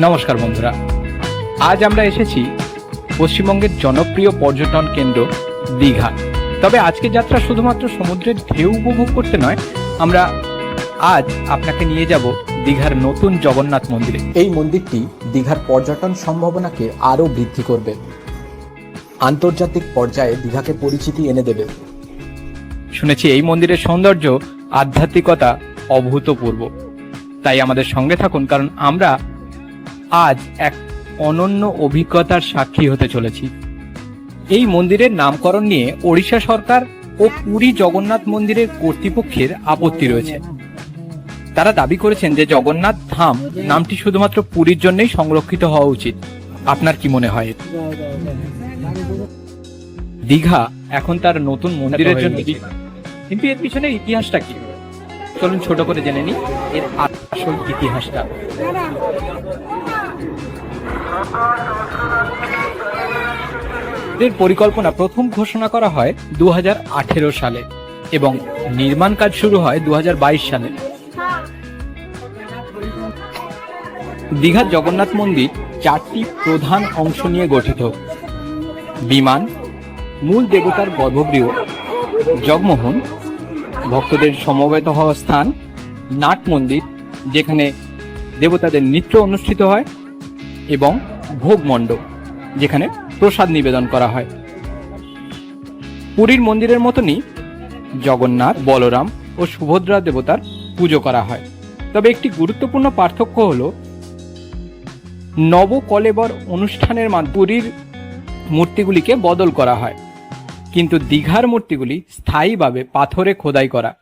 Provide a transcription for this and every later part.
নমস্কার বন্ধুরা। আজ আমরা এসেছি পশ্চিমবঙ্গের জনপ্রিয় পর্যটন কেন্দ্র দীঘা। তবে আজকে যাত্রা শুধুমাত্র সমুদ্রের ঢেউ উপভোগ করতে নয় আমরা আজ আপনাকে নিয়ে যাব দীঘার নতুন জগন্নাথ মন্দিরে। এই মন্দিরটি দীঘার পর্যটন সম্ভাবনাকে আরও বৃদ্ধি করবে। আন্তর্জাতিক পর্যায়ে দীঘাকে পরিচিতি এনে দেবে। শুনেছি এই মন্দিরের সৌন্দর্য আধ্যাত্মিকতা অভূতপূর্ব। তাই আমাদের সঙ্গে থাকুন কারণ আমরা আজ এক অনন্য অভিজ্ঞতার সাক্ষী হতে চলেছি। এই মন্দিরের নামকরণ নিয়ে ওড়িশা সরকার ও পুরী জগন্নাথ মন্দিরের কর্তৃপক্ষের আপত্তি রয়েছে। তারা দাবি করেছেন যে জগন্নাথ ধাম নামটি শুধুমাত্র পুরীর জন্যই সংরক্ষিত হওয়া উচিত। আপনার কি মনে হয়? দীঘা এখন তার নতুন মন্দিরের জন্য কিন্তু এর পিছনে ইতিহাসটা কি? চলুন ছোট করে জেনে নিই। এর আসল ইতিহাসটা। এর পরিকল্পনা প্রথম ঘোষণা করা হয় দু হাজার আঠেরো সালে এবং নির্মাণ কাজ শুরু হয় দু হাজার বাইশ সালে। দীঘার জগন্নাথ মন্দির চারটি প্রধান অংশ নিয়ে গঠিত। বিমান, মূল দেবতার গর্ভগৃহ, জগমোহন, ভক্তদের সমবেত হওয়া স্থান, নাট মন্দির, যেখানে দেবতাদের নৃত্য অনুষ্ঠিত হয়। এবং ভোগ মণ্ডপ, যেখানে প্রসাদ নিবেদন করা হয়। পুরীর মন্দিরের মতনই জগন্নাথ, বলরাম ও সুভদ্রা দেবতার পুজো করা হয়। তবে একটি গুরুত্বপূর্ণ পার্থক্য হল, নবকলেবর অনুষ্ঠানের পুরীর মূর্তিগুলিকে বদল করা হয়। কিন্তু দীঘার মূর্তিগুলি স্থায়ীভাবে পাথরে খোদাই করা।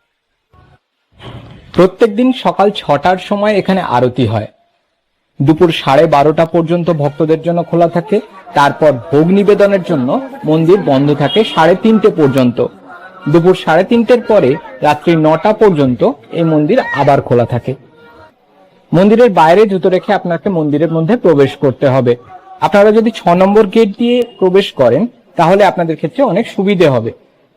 প্রত্যেকদিন সকাল ছটার সময় এখানে আরতি হয়। দুপুর সাড়ে বারোটা পর্যন্ত ভক্তদের জন্য খোলা থাকে। তারপর ভোগ নিবেদনের জন্য মন্দির বন্ধ থাকে সাড়ে তিনটে পর্যন্ত। দুপুর সাড়ে তিনটের পরে রাত্রি নটা পর্যন্ত এই মন্দির আবার খোলা থাকে। মন্দিরের বাইরে জুতো রেখে আপনাকে মন্দিরের মধ্যে প্রবেশ করতে হবে। আপনারা যদি ছ নম্বর গেট দিয়ে প্রবেশ করেন, তাহলে আপনাদের ক্ষেত্রে অনেক সুবিধে হবে।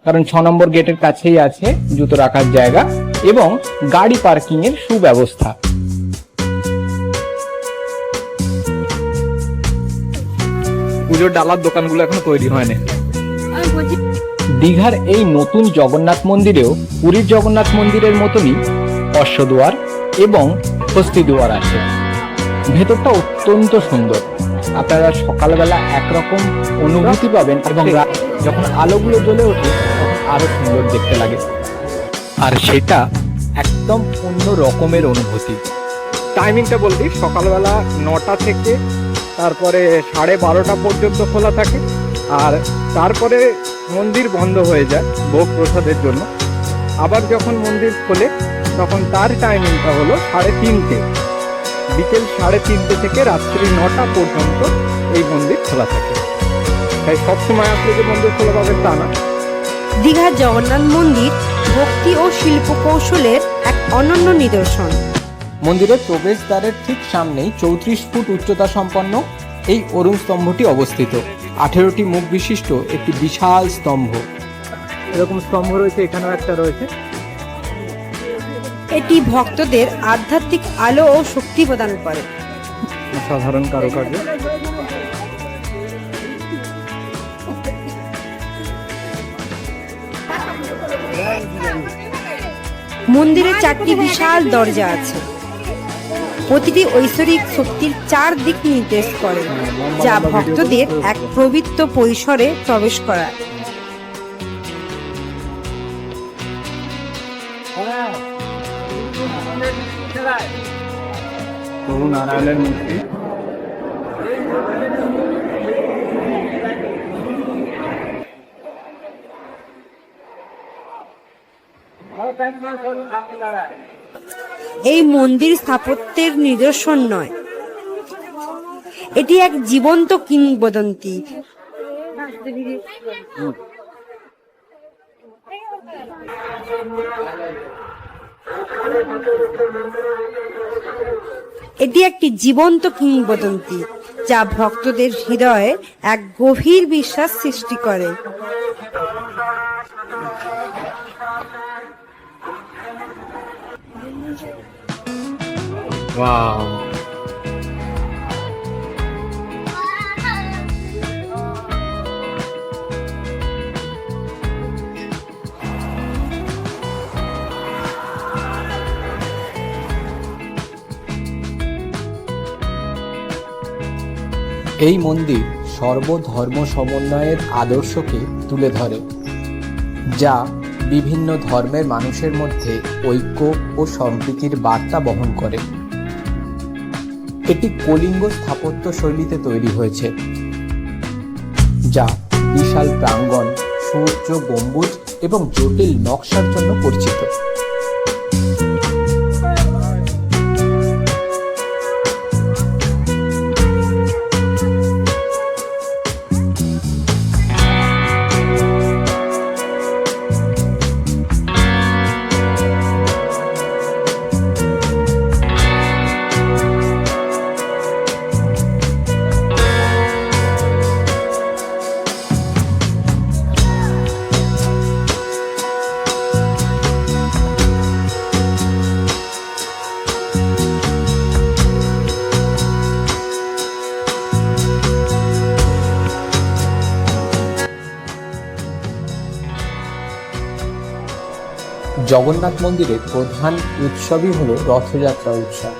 কারণ ছ নম্বর গেটের কাছেই আছে জুতো রাখার জায়গা এবং গাড়ি পার্কিং এর সুব্যবস্থা। পুজোর ডালার দোকানগুলো এখনও তৈরি হয়নি। দীঘার এই নতুন জগন্নাথ মন্দিরেও পুরীর জগন্নাথ মন্দিরের মতনই অশ্বদুয়ার এবং হস্তি দুয়ার আছে। ভেতরটা অত্যন্ত সুন্দর। আপনারা সকালবেলা একরকম অনুভূতি পাবেন এবং যখন আলোগুলো জ্বলে ওঠে তখন আরও সুন্দর দেখতে লাগে। আর সেটা একদম অন্য রকমের অনুভূতি। টাইমিংটা বলবি সকালবেলা নটা থেকে তারপরে সাড়ে বারোটা পর্যন্ত খোলা থাকে আর তারপরে মন্দির বন্ধ হয়ে যায় ভোগ প্রসাদের জন্য। আবার যখন মন্দির খোলে, তখন তার টাইমিংটা হলো সাড়ে তিনটে। বিকেল সাড়ে তিনটে থেকে রাত্রি নটা পর্যন্ত এই মন্দির খোলা থাকে। তাই সবসময় আসলে যে মন্দির খোলা পাবেন তা না। দীঘার জগন্নাথ মন্দির ভক্তি ও শিল্প কৌশলের এক অনন্য নিদর্শন। মন্দিরের প্রবেশদ্বারের ঠিক সামনেই চৌত্রিশ ফুট উচ্চতা সম্পন্ন এই অরুণ স্তম্ভটি অবস্থিত। আঠেরোটি মুখ বিশিষ্ট একটি বিশাল স্তম্ভ। এরকম স্তম্ভ রয়েছে এখানেও একটা রয়েছে। এটি ভক্তদের আধ্যাত্মিক আলো ও শক্তি প্রদান করে। সাধারণ কারুকার্য। মন্দিরে চারটি বিশাল দরজা আছে। প্রতিটি ঐশ্বরিক শক্তির চার দিক নির্দেশ করে যা ভক্তদের এক প্রবৃত্ত পরিসরে প্রবেশ করায়। প্রভু নারায়ণের মূর্তি। এই মন্দির স্থাপত্যের নিদর্শন নয়। এটি এক জীবন্ত কিংবদন্তি। এটি একটি জীবন্ত কিংবদন্তি, যা ভক্তদের হৃদয়ে এক গভীর বিশ্বাস সৃষ্টি করে। Wow. এই মন্দির সর্বধর্ম সমন্বয়ের আদর্শকে তুলে ধরে, যা বিভিন্ন ধর্মের মানুষের মধ্যে ঐক্য ও সম্প্রীতির বার্তা বহন করে এটি কলিঙ্গ স্থাপত্য শৈলীতে তৈরি হয়েছে, যা বিশাল প্রাঙ্গণ, সূর্য, গম্বুজ এবং জটিল নকশার জন্য পরিচিত। জগন্নাথ মন্দিরের প্রধান উৎসবই হলো রথযাত্রা উৎসব।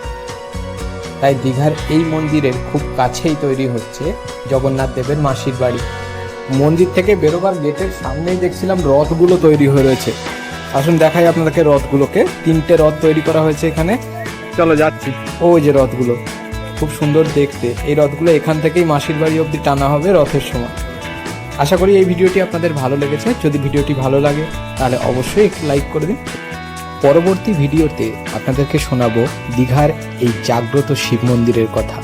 তাই দীঘার এই মন্দিরের খুব কাছেই তৈরি হচ্ছে জগন্নাথ দেবের মাসির বাড়ি। মন্দির থেকে বেরোবার গেটের সামনেই দেখছিলাম রথগুলো তৈরি হয়ে রয়েছে। আসুন দেখাই আপনাদেরকে রথগুলোকে। তিনটে রথ তৈরি করা হয়েছে এখানে। চলো যাচ্ছি। ওই যে রথগুলো। খুব সুন্দর দেখতে। এই রথগুলো এখান থেকেই মাসির বাড়ি অবধি টানা হবে রথের সময়। আশা করি এই ভিডিওটি আপনাদের ভালো লেগেছে। যদি ভিডিওটি ভালো লাগে, তাহলে অবশ্যই একটু লাইক করে দিন। পরবর্তী ভিডিওতে আপনাদেরকে শোনাবো দীঘার এই জাগ্রত শিব মন্দিরের কথা।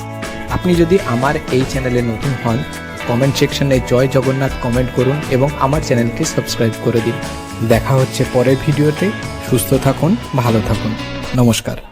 আপনি যদি আমার এই চ্যানেলে নতুন হন কমেন্ট সেকশনে জয় জগন্নাথ কমেন্ট করুন এবং আমার চ্যানেলকে সাবস্ক্রাইব করে দিন। দেখা হচ্ছে পরের ভিডিওতে। সুস্থ থাকুন, ভালো থাকুন। নমস্কার।